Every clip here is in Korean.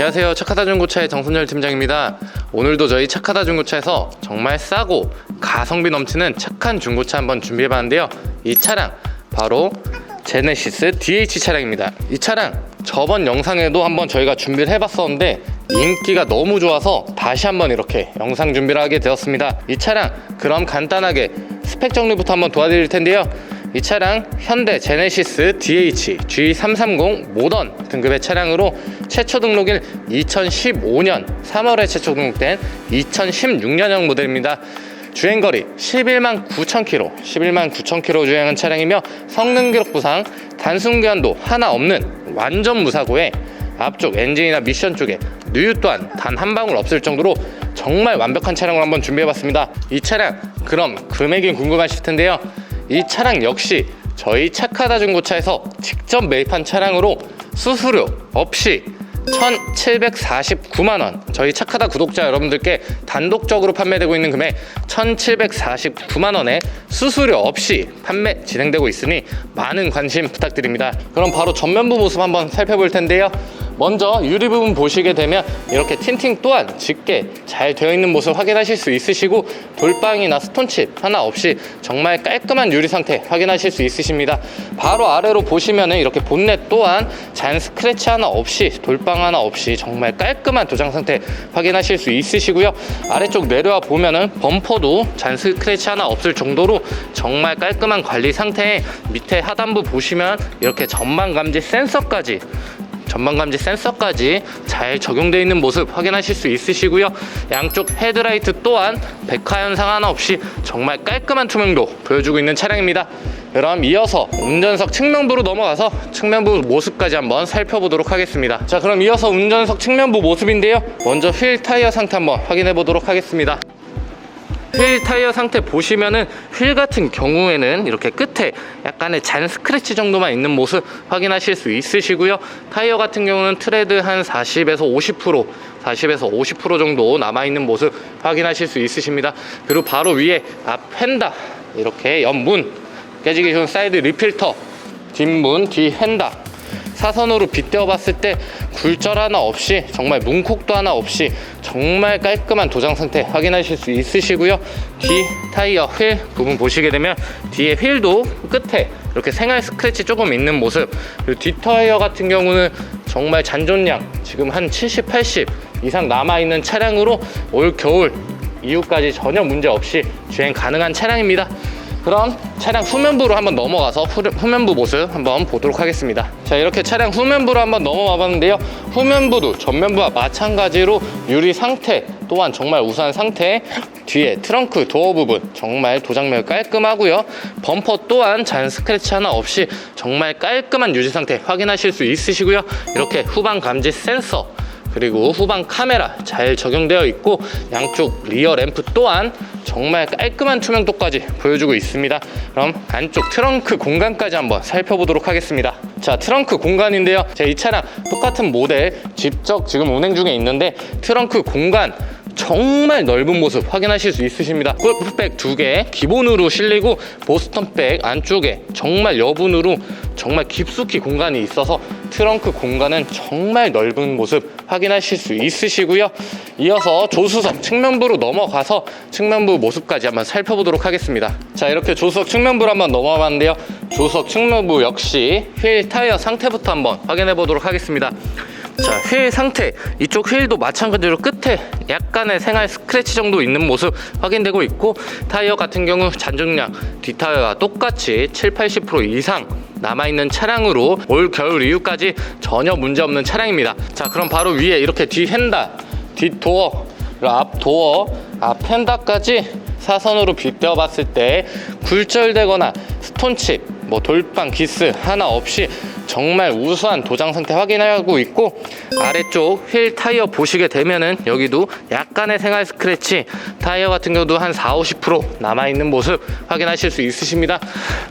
안녕하세요. 착하다 중고차의 정선열 팀장입니다. 오늘도 저희 착하다 중고차에서 정말 싸고 가성비 넘치는 착한 중고차 한번 준비해봤는데요. 이 차량 바로 제네시스 DH 차량입니다. 이 차량 저번 영상에도 한번 저희가 준비를 해봤었는데 인기가 너무 좋아서 다시 한번 이렇게 영상 준비를 하게 되었습니다. 이 차량 그럼 간단하게 스펙 정리부터 한번 도와드릴 텐데요. 이 차량 현대 제네시스 DH G330 모던 등급의 차량으로 최초 등록일 2015년 3월에 최초 등록된 2016년형 모델입니다. 주행거리 11만 9천 킬로, 11만 9천 킬로 주행한 차량이며 성능 기록 부상 단순 교환도 하나 없는 완전 무사고에 앞쪽 엔진이나 미션 쪽에 누유 또한 단 한 방울 없을 정도로 정말 완벽한 차량을 한번 준비해봤습니다. 이 차량 그럼 금액이 궁금하실 텐데요. 이 차량 역시 저희 착하다 중고차에서 직접 매입한 차량으로 수수료 없이 1,749만 원. 저희 착하다 구독자 여러분들께 단독적으로 판매되고 있는 금액 1,749만 원에 수수료 없이 판매 진행되고 있으니 많은 관심 부탁드립니다. 그럼 바로 전면부 모습 한번 살펴볼 텐데요. 먼저 유리 부분 보시게 되면 이렇게 틴팅 또한 짙게 잘 되어 있는 모습 확인하실 수 있으시고 돌방이나 스톤칩 하나 없이 정말 깔끔한 유리 상태 확인하실 수 있으십니다. 바로 아래로 보시면은 이렇게 본넷 또한 잔 스크래치 하나 없이 돌방 하나 없이 정말 깔끔한 도장 상태 확인하실 수 있으시고요. 아래쪽 내려와 보면은 범퍼도 잔 스크래치 하나 없을 정도로 정말 깔끔한 관리 상태에 밑에 하단부 보시면 이렇게 전방 감지 센서까지 전방 감지 센서까지 잘 적용되어 있는 모습 확인하실 수 있으시고요. 양쪽 헤드라이트 또한 백화 현상 하나 없이 정말 깔끔한 투명도 보여주고 있는 차량입니다. 그럼 이어서 운전석 측면부로 넘어가서 측면부 모습까지 한번 살펴보도록 하겠습니다. 자, 그럼 이어서 운전석 측면부 모습인데요. 먼저 휠 타이어 상태 한번 확인해 보도록 하겠습니다. 휠 타이어 상태 보시면은 휠 같은 경우에는 이렇게 끝에 약간의 잔 스크래치 정도만 있는 모습 확인하실 수 있으시고요. 타이어 같은 경우는 트레드 한 40에서 50% 40에서 50% 정도 남아 있는 모습 확인하실 수 있으십니다. 그리고 바로 위에 앞 펜다 이렇게 옆문 깨지기 쉬운 사이드 리필터 뒷문 뒤 헨다 사선으로 빗대어 봤을 때 굴절 하나 없이 정말 문콕도 하나 없이 정말 깔끔한 도장 상태 확인하실 수 있으시고요. 뒤 타이어 휠 부분 보시게 되면 뒤에 휠도 끝에 이렇게 생활 스크래치 조금 있는 모습. 그리고 뒷 타이어 같은 경우는 정말 잔존량 지금 한 70, 80 이상 남아있는 차량으로 올 겨울 이후까지 전혀 문제 없이 주행 가능한 차량입니다 그럼 차량 후면부로 한번 넘어가서 후, 후면부 모습 한번 보도록 하겠습니다. 자 이렇게 차량 후면부로 한번 넘어와 봤는데요. 후면부도 전면부와 마찬가지로 유리 상태 또한 정말 우수한 상태 뒤에 트렁크 도어 부분 정말 도장면 깔끔하고요. 범퍼 또한 잔 스크래치 하나 없이 정말 깔끔한 유지 상태 확인하실 수 있으시고요. 이렇게 후방 감지 센서 그리고 후방 카메라 잘 적용되어 있고 양쪽 리어 램프 또한 정말 깔끔한 투명도까지 보여주고 있습니다. 그럼 안쪽 트렁크 공간까지 한번 살펴보도록 하겠습니다. 자, 트렁크 공간인데요. 제 이 차량 똑같은 모델 직접 지금 운행 중에 있는데 트렁크 공간 정말 넓은 모습 확인하실 수 있으십니다. 골프백 두 개 기본으로 실리고 보스턴백 안쪽에 정말 여분으로 정말 깊숙이 공간이 있어서 트렁크 공간은 정말 넓은 모습 확인하실 수 있으시고요. 이어서 조수석 측면부로 넘어가서 측면부 모습까지 한번 살펴보도록 하겠습니다. 자 이렇게 조수석 측면부로 한번 넘어가 봤는데요. 조수석 측면부 역시 휠 타이어 상태부터 한번 확인해 보도록 하겠습니다. 자, 휠 상태. 이쪽 휠도 마찬가지로 끝에 약간의 생활 스크래치 정도 있는 모습 확인되고 있고, 타이어 같은 경우 잔존량, 뒷타이어와 똑같이 7, 80% 이상 남아있는 차량으로 올 겨울 이후까지 전혀 문제없는 차량입니다. 자, 그럼 바로 위에 이렇게 뒤 핸다, 뒷 도어, 그리고 앞 도어, 앞 핸다까지 사선으로 빗대어 봤을 때 굴절되거나 스톤칩, 뭐 돌방, 기스 하나 없이 정말 우수한 도장 상태 확인하고 있고 아래쪽 휠 타이어 보시게 되면은 여기도 약간의 생활 스크래치 타이어 같은 경우도 한 4, 50% 남아있는 모습 확인하실 수 있으십니다.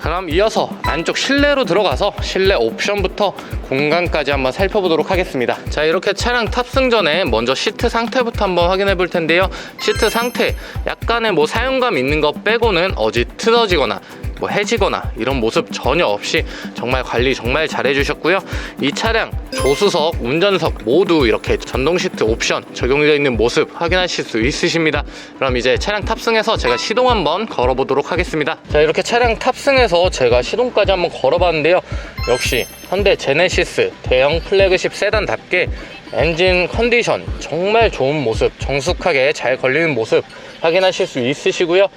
그럼 이어서 안쪽 실내로 들어가서 실내 옵션부터 공간까지 한번 살펴보도록 하겠습니다. 자 이렇게 차량 탑승 전에 먼저 시트 상태부터 한번 확인해 볼 텐데요. 시트 상태 약간의 뭐 사용감 있는 거 빼고는 어지 틀어지거나 뭐 해지거나 이런 모습 전혀 없이 정말 관리 정말 잘 해주셨고요. 이 차량 조수석, 운전석 모두 이렇게 전동 시트 옵션 적용되어 있는 모습 확인하실 수 있으십니다. 그럼 이제 차량 탑승해서 제가 시동 한번 걸어보도록 하겠습니다. 자 이렇게 차량 탑승해서 제가 시동까지 한번 걸어봤는데요. 역시 현대 제네시스 대형 플래그십 세단답게 엔진 컨디션 정말 좋은 모습 정숙하게 잘 걸리는 모습 확인하실 수 있으시고요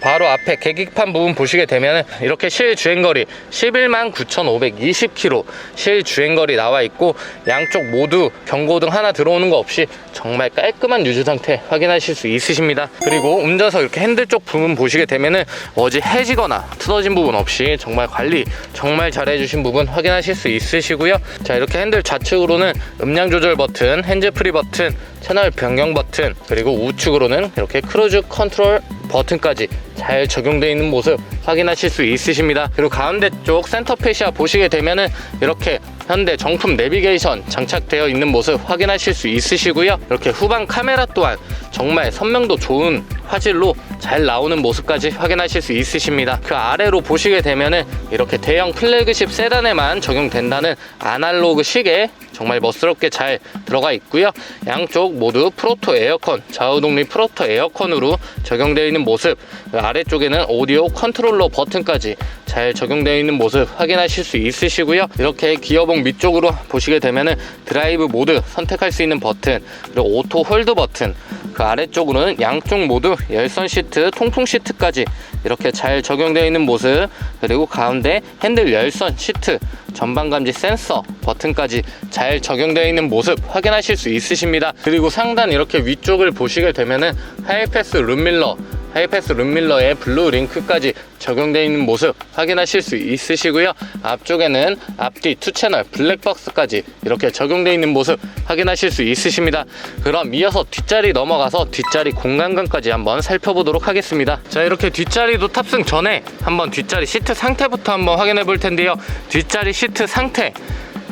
바로 앞에 계기판 부분 보시게 되면 이렇게 실 주행거리 11만 9,520km 실 주행거리 나와 있고 양쪽 모두 경고등 하나 들어오는 거 없이 정말 깔끔한 유지 상태 확인하실 수 있으십니다 그리고 운전석 이렇게 핸들 쪽 부분 보시게 되면은 어지 해지거나 틀어진 부분 없이 정말 관리 정말 잘 해주신 부분 확인하실 수 있으시고요 자 이렇게 핸들 좌측으로는 음량 조절 버튼 핸즈 프리 버튼 채널 변경 버튼 그리고 우측으로는 이렇게 크루즈 컨트롤 버튼까지 잘 적용되어 있는 모습 확인하실 수 있으십니다. 그리고 가운데 쪽 센터 페시아 보시게 되면은 이렇게 현대 정품 내비게이션 장착되어 있는 모습 확인하실 수 있으시고요. 이렇게 후방 카메라 또한 정말 선명도 좋은 화질로 잘 나오는 모습까지 확인하실 수 있으십니다. 그 아래로 보시게 되면은 이렇게 대형 플래그십 세단에만 적용된다는 아날로그 시계 정말 멋스럽게 잘 들어가 있고요. 양쪽 모두 프로토 에어컨, 좌우 독립 프로토 에어컨으로 적용되어 있는 모습, 그 아래쪽에는 오디오 컨트롤러 버튼까지 잘 적용되어 있는 모습 확인하실 수 있으시고요. 이렇게 기어봉 밑쪽으로 보시게 되면은 드라이브 모드 선택할 수 있는 버튼, 그리고 오토 홀드 버튼, 그 아래쪽으로는 양쪽 모두 열선 시트, 통풍 시트까지 이렇게 잘 적용되어 있는 모습, 그리고 가운데 핸들 열선 시트, 전방 감지 센서 버튼까지 잘 적용되어 있는 모습 확인하실 수 있으십니다. 그리고 상단 이렇게 위쪽을 보시게 되면은 하이패스 룸밀러 하이패스 룸밀러에 블루 링크까지 적용되어 있는 모습 확인하실 수 있으시고요. 앞쪽에는 앞뒤 투 채널 블랙박스까지 이렇게 적용되어 있는 모습 확인하실 수 있으십니다. 그럼 이어서 뒷자리 넘어가서 뒷자리 공간감까지 한번 살펴보도록 하겠습니다. 자 이렇게 뒷자리도 탑승 전에 한번 뒷자리 시트 상태부터 한번 확인해 볼 텐데요. 뒷자리 시트 상태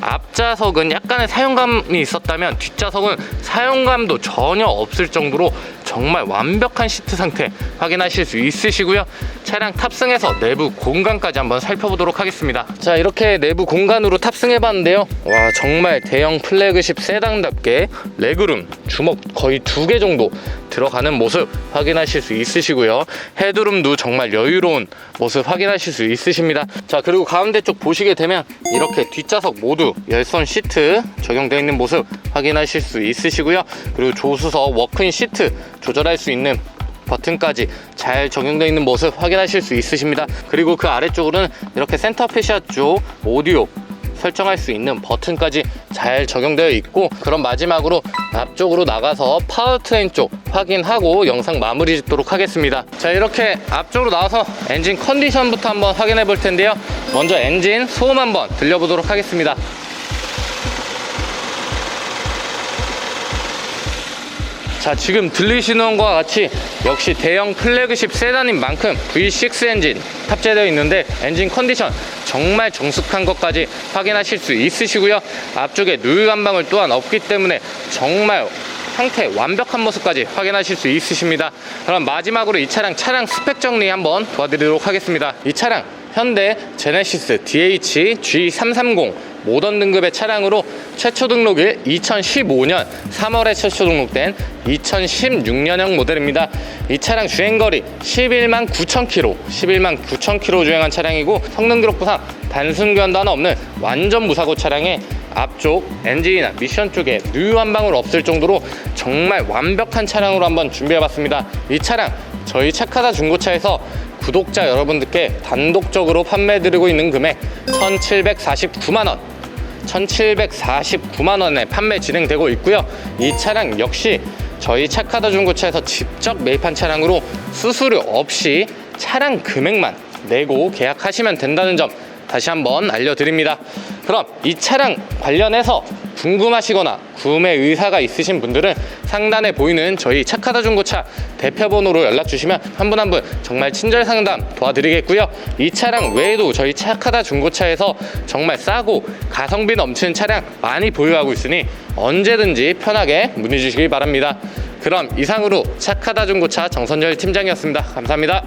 앞좌석은 약간의 사용감이 있었다면 뒷좌석은 사용감도 전혀 없을 정도로 정말 완벽한 시트 상태 확인하실 수 있으시고요. 차량 탑승해서 내부 공간까지 한번 살펴보도록 하겠습니다. 자, 이렇게 내부 공간으로 탑승해 봤는데요. 와, 정말 대형 플래그십 세단답게 레그룸 주먹 거의 두 개 정도 들어가는 모습 확인하실 수 있으시고요. 헤드룸도 정말 여유로운 모습 확인하실 수 있으십니다. 자, 그리고 가운데 쪽 보시게 되면 이렇게 뒷좌석 모두 열선 시트 적용되어 있는 모습 확인하실 수 있으시고요. 그리고 조수석 워크인 시트 조절할 수 있는 버튼까지 잘 적용되어 있는 모습 확인하실 수 있으십니다. 그리고 그 아래쪽으로는 이렇게 센터 페시아 쪽 오디오 설정할 수 있는 버튼까지 잘 적용되어 있고 그럼 마지막으로 앞쪽으로 나가서 파워트레인 쪽 확인하고 영상 마무리 짓도록 하겠습니다. 자 이렇게 앞쪽으로 나와서 엔진 컨디션부터 한번 확인해 볼 텐데요. 먼저 엔진 소음 한번 들려보도록 하겠습니다 자 지금 들리시는 것과 같이 역시 대형 플래그십 세단인 만큼 V6 엔진 탑재되어 있는데 엔진 컨디션 정말 정숙한 것까지 확인하실 수 있으시고요. 앞쪽에 누유 감방울 또한 없기 때문에 정말 상태 완벽한 모습까지 확인하실 수 있으십니다. 그럼 마지막으로 이 차량 차량 스펙 정리 한번 도와드리도록 하겠습니다. 이 차량 현대 제네시스 DH G330 모던 등급의 차량으로 최초 등록일 2015년 3월에 최초 등록된 2016년형 모델입니다. 이 차량 주행거리 11만 9천 킬로, 11만 9천 킬로 주행한 차량이고 성능 기록부상 단순 교환도 없는 완전 무사고 차량에 앞쪽 엔진이나 미션 쪽에 누유 한 방울 없을 정도로 정말 완벽한 차량으로 한번 준비해봤습니다. 이 차량 저희 착하다 중고차에서 구독자 여러분들께 단독적으로 판매드리고 있는 금액 1,749만 원 1,749만 원에 판매 진행되고 있고요. 이 차량 역시 저희 착하다 중고차에서 직접 매입한 차량으로 수수료 없이 차량 금액만 내고 계약하시면 된다는 점 다시 한번 알려드립니다. 그럼 이 차량 관련해서 궁금하시거나 구매 의사가 있으신 분들은 상단에 보이는 저희 착하다 중고차 대표번호로 연락 주시면 한 분 한 분 정말 친절 상담 도와드리겠고요. 이 차량 외에도 저희 착하다 중고차에서 정말 싸고 가성비 넘치는 차량 많이 보유하고 있으니 언제든지 편하게 문의 주시기 바랍니다. 그럼 이상으로 착하다 중고차 정선열 팀장이었습니다. 감사합니다.